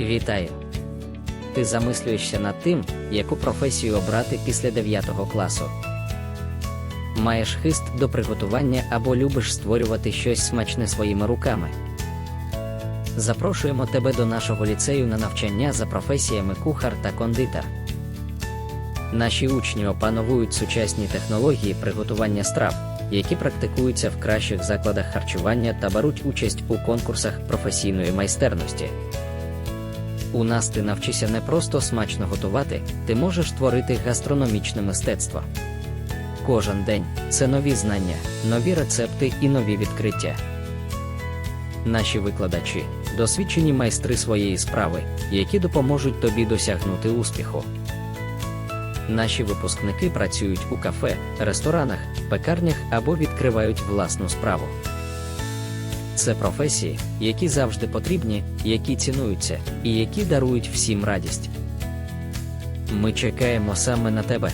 Вітаю! Ти замислюєшся над тим, яку професію обрати після 9 класу. Маєш хист до приготування або любиш створювати щось смачне своїми руками. Запрошуємо тебе до нашого ліцею на навчання за професіями кухар та кондитер. Наші учні опановують сучасні технології приготування страв, які практикуються в кращих закладах харчування та беруть участь у конкурсах професійної майстерності. У нас ти навчишся не просто смачно готувати, ти можеш творити гастрономічне мистецтво. Кожен день це нові знання, нові рецепти і нові відкриття. Наші викладачі досвідчені майстри своєї справи, які допоможуть тобі досягнути успіху. Наші випускники працюють у кафе, ресторанах, пекарнях або відкривають власну справу. Це професії, які завжди потрібні, які цінуються і які дарують всім радість. Ми чекаємо саме на тебе.